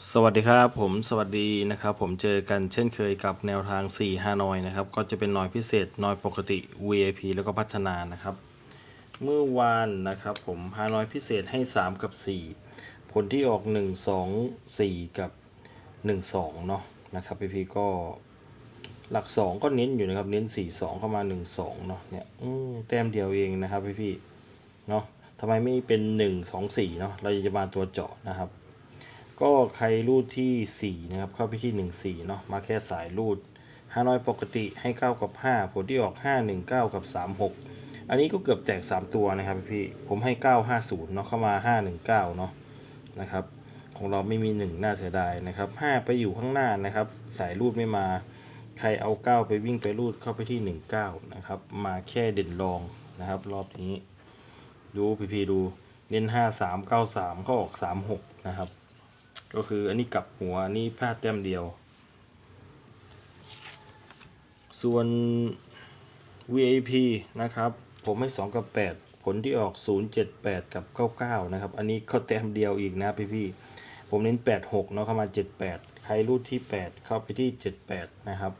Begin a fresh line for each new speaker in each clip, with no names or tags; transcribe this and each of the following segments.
สวัสดีครับผมสวัสดีนะครับผมเจอกันเช่นเคยกับแนวทาง 4 5นอยนะครับก็จะเป็นนอยพิเศษนอยปกติ VIP แล้วก็พัฒนานะครับ เมื่อวานนะครับผมฮานอยพิเศษให้ 3 กับ 4 ผลที่ออก 1 2 4 กับ 1 2 เนาะนะครับพี่พีก็หลัก 2 ก็เน้นอยู่นะครับเน้น 4 2 เข้ามา 1 2 เนาะเนี่ยแต้มเดียวเองนะครับพี่พี่เนาะทำไมไม่เป็น 1 2 4 เนาะเราจะมาตัวเจาะนะครับ ก็ใครรูดที่ 4 นะครับ เข้าไปที่ 14 เนาะมาแค่สายรูดฮานอยปกติให้ 9 กับ 5 ผลที่ออก 5 1 9 กับ 36 อันนี้ก็เกือบแตก 3 ตัวนะครับพี่ผมให้ 950เนาะเข้ามา 519 เนาะนะครับ ของเราไม่มี 1 น่าเสียดายนะครับ 5 ไปอยู่ข้างหน้านะครับ สายรูดไม่มาใครเอา 9 ไปวิ่งไปรูดเข้าไปที่ 19 นะครับ มาแค่เด่นรองนะครับ รอบนี้ ดูพี่พีดูเน้น 5 3 9 3ก็ออก 36 นะครับ ก็คืออันนี้กลับหัวนนี้พลาดแต้มเดียว ส่วน VIP นะครับ ผมให้ 2 กับ 8 ผลที่ออก 078 กับ 99 นะครับ อันนี้เขาแต้มเดียวอีกนะพี่พี่ผมเน้น 86 เนาะเข้ามา 78 ใครรูดที่ 8 เข้าไปที่ 78 นะครับ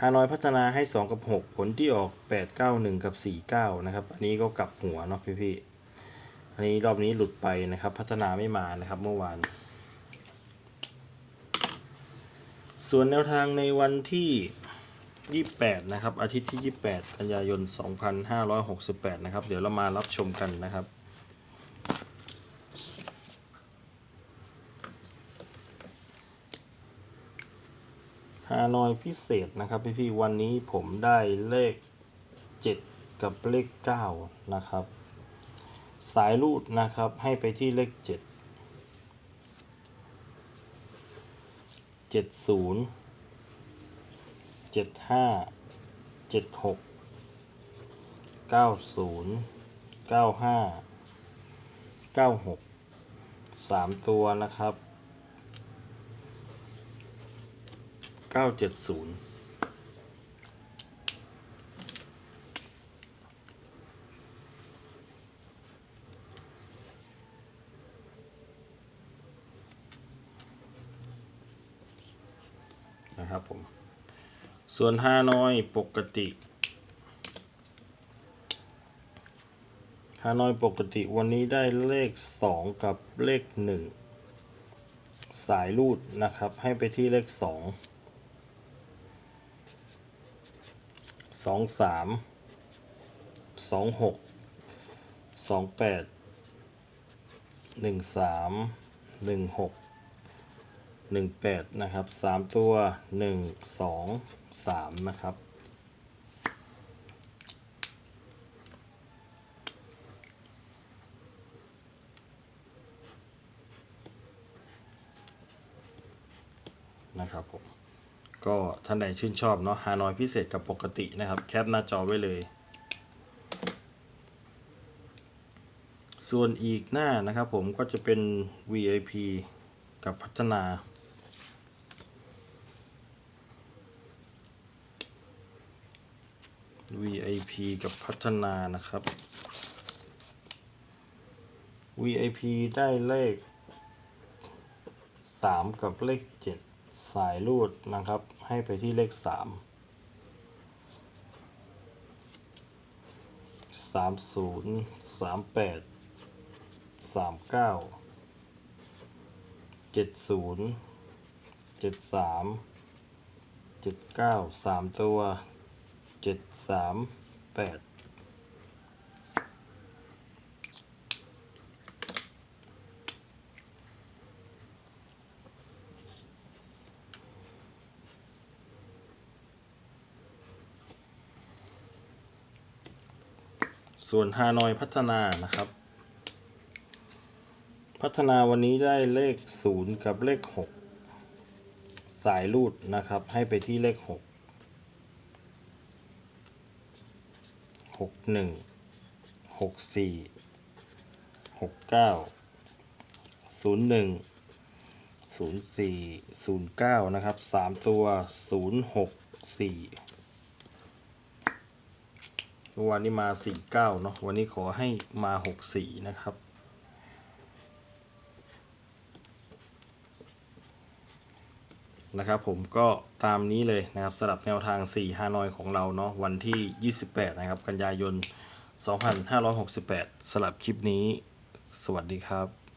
ฮานอยพัฒนาให้ 2 กับ 6 ผลที่ออก 891 กับ 49 นะครับ อันนี้ก็กลับหัวเนาะพี่พี่อันนี้รอบนี้หลุดไปนะครับ พัฒนาไม่มานะครับเมื่อวาน ส่วนแนวทางในวันที่ 28 นะครับ อาทิตย์ที่ 28 กันยายน 2568 นะครับ เดี๋ยวเรามารับชมกันนะครับ ฮานอยพิเศษนะครับพี่ๆวันนี้ผมได้เลข 7 กับเลข 9 นะครับ สายรูดนะครับให้ไปที่เลข 7 เจ็ดศูนย์เจ็ดห้าเจ็ดหกเก้าศูนย์เก้าห้าเก้าหกสามตัวนะครับเก้าเจ็ดศูนย์ นะครับผม ส่วนฮานอยปกติฮานอยปกติวันนี้ได้เลข 2 กับเลข 1 สายรูดนะครับ ให้ไปที่เลข 2 2 3 2 6 2 8 1 3 1 6 หนึ่งแปดนะครับสามตัวหนึ่งสองสามนะครับ นะครับผมก็ท่านใดชื่นชอบเนาะฮานอยพิเศษกับปกตินะครับ แคปหน้าจอไว้เลย ส่วนอีกหน้านะครับผมก็จะเป็น VIP กับพัฒนา VIP กับพัฒนานะครับ VIP ได้เลข 3 กับเลข 7 สายรูดนะครับ ให้ไปที่เลข 3 30 38 39เจ็ดศูนย์เจ็ดสามเจ็ดเก้าสามตัว เจ็ดสามแปดส่วนฮานอยพัฒนานะครับ พัฒนาวันนี้ได้เลข 0 กับเลข 6 สายรูดนะครับ ให้ไปที่เลข 6 6 1 6 4 6 9 0 1 0 4 0 9นะครับ3ตัว0 6 4เมื่อวานนี้มา4 9เนาะวันนี้ขอให้มา6 4นะครับ นะครับผมก็ตามนี้เลยนะครับสำหรับแนวทาง 4 ฮานอยของเราเนาะวันที่ 28 นะครับ กันยายน 2568สำหรับคลิปนี้ สวัสดีครับ